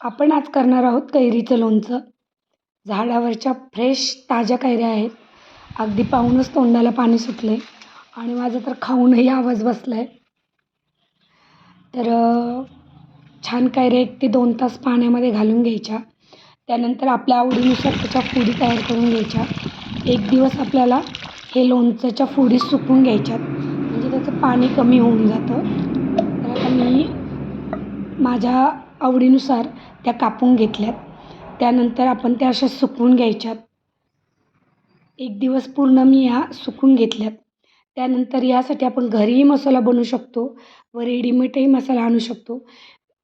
आपण आज करणार आहोत कैरीचं लोणचं. झाडावरच्या फ्रेश ताज्या कैऱ्या आहेत. अगदी पाहूनच तोंडाला पाणी सुटलं आहे आणि माझं तर खाऊनही आवाज बसला आहे तर छान कैऱ्या एक ते दोन तास पाण्यामध्ये घालून घ्यायच्या. त्यानंतर आपल्या आवडीनुसार त्याच्या फुडी तयार करून घ्यायच्या. एक दिवस आपल्याला हे लोणच्याच्या फुडी सुकून घ्यायच्यात. म्हणजे त्याचं पाणी कमी होऊन जातं. तर आता मी माझ्या आवडीनुसार त्या कापून घेतल्यात. त्यानंतर आपण त्या अशा सुकवून घ्यायच्यात. एक दिवस पूर्ण मी ह्या सुकून घेतल्यात. त्यानंतर यासाठी आपण घरीही मसाला बनवू शकतो व रेडीमेडही मसाला आणू शकतो.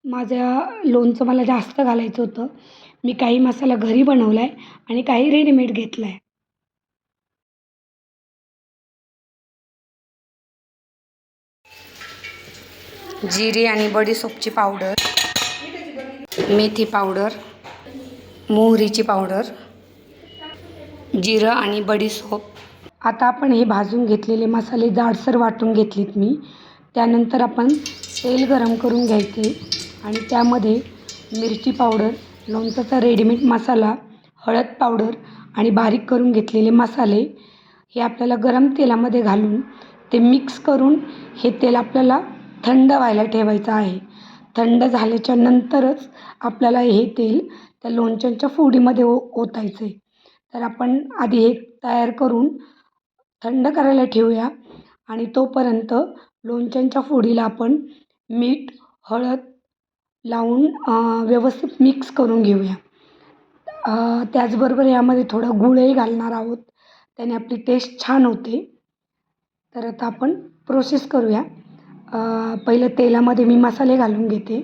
माझं लोणचं मला जास्त घालायचं होतं. मी काही मसाला घरी बनवला आहे आणि काही रेडीमेड घेतला आहे जिरी आणि बडीसोपची पावडर. मेथी पावडर मोहरीची पावडर जिरं आणि बडीसोप आता आपण हे भाजून घेतलेले मसाले जाडसर वाटून घेतलेत मी. त्यानंतर आपण तेल गरम करून घ्यायचे आणि त्यामध्ये मिरची पावडर लोणचाचा रेडीमेड मसाला हळद पावडर आणि बारीक करून घेतलेले मसाले हे आपल्याला गरम तेलामध्ये घालून ते मिक्स करून हे तेल आपल्याला थंड व्हायला ठेवायचं आहे. थंड झाल्याच्या नंतरच आपल्याला हे तेल त्या लोणच्यांच्या फोडीमध्ये ओ ओतायचं आहे तर आपण आधी हे तयार करून थंड करायला ठेवूया आणि तोपर्यंत लोणच्यांच्या फोडीला आपण मीठ हळद लावून व्यवस्थित मिक्स करून घेऊया. त्याचबरोबर यामध्ये थोडं गुळही घालणार आहोत. त्याने आपली टेस्ट छान होते. तर आता आपण प्रोसेस करूया. पहिलं तेलामध्ये मी मसाले घालून घेते.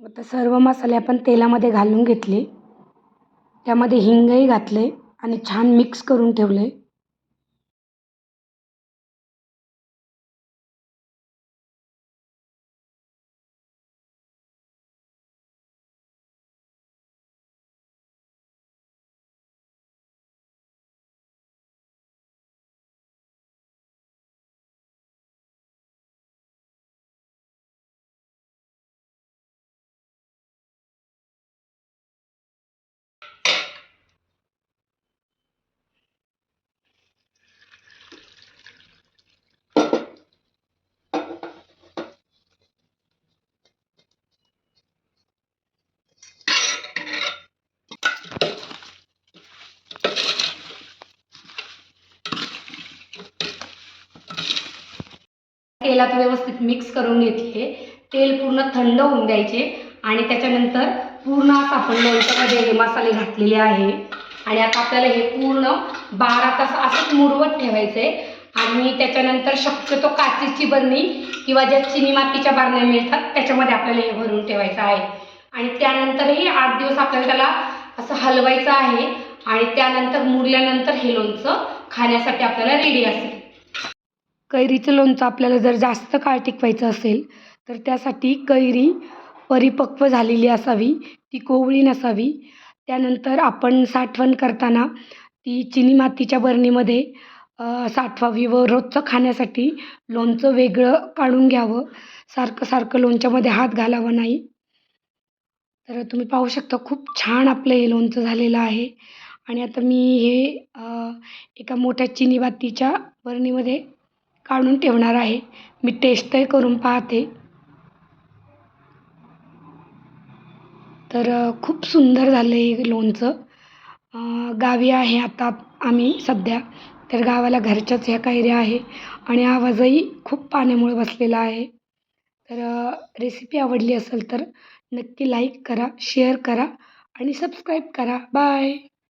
आता सर्व मसाले आपण तेलामध्ये घालून घेतले. त्यामध्ये हिंगही घातले आणि छान मिक्स करून ठेवले. तेलात व्यवस्थित मिक्स करून घेतले. तेल पूर्ण थंड होऊन द्यायचे. आणि त्याच्यानंतर पूर्ण असं आपण लोणच्यामध्ये हे मसाले घातलेले आहे. आणि आता आपल्याला हे पूर्ण बारा तास असंच मुरवत ठेवायचं आहे आणि त्याच्यानंतर शक्यतो काचेची बरणी किंवा ज्या चिनी मातीच्या बरण्या मिळतात त्याच्यामध्ये आपल्याला हे भरून ठेवायचं आहे. आणि त्यानंतरही आठ दिवस आपल्याला त्याला असं हलवायचं आहे. आणि त्यानंतर मुरल्यानंतर हे लोणचं खाण्यासाठी आपल्याला रेडी असेल कैरीचं लोणचं आपल्याला जर जास्त काळ टिकवायचं असेल तर त्यासाठी कैरी परिपक्व झालेली असावी ती कोवळी नसावी. त्यानंतर आपण साठवण करताना ती चिनी मातीच्या बरणीमध्ये साठवावी व रोजचं खाण्यासाठी लोणचं वेगळं काढून घ्यावं. सारखं सारखं लोणच्यामध्ये हात घालावा नाही. तर तुम्ही पाहू शकता खूप छान आपलं हे लोणचं झालेलं आहे. आणि आता मी हे एका मोठ्या चिनी मातीच्या बरणीमध्ये काढून ठेवणार आहे. मी टेस्टही करून पाहते. तर खूप सुंदर झालं हे लोणचं. गावी आहे आता आम्ही सध्या. तर गावाला घरच्याच ह्या कैऱ्या आहे आणि आवाजही खूप पाण्यामुळे बसलेला आहे. तर रेसिपी आवडली असेल तर नक्की लाईक करा शेअर करा आणि सबस्क्राईब करा. बाय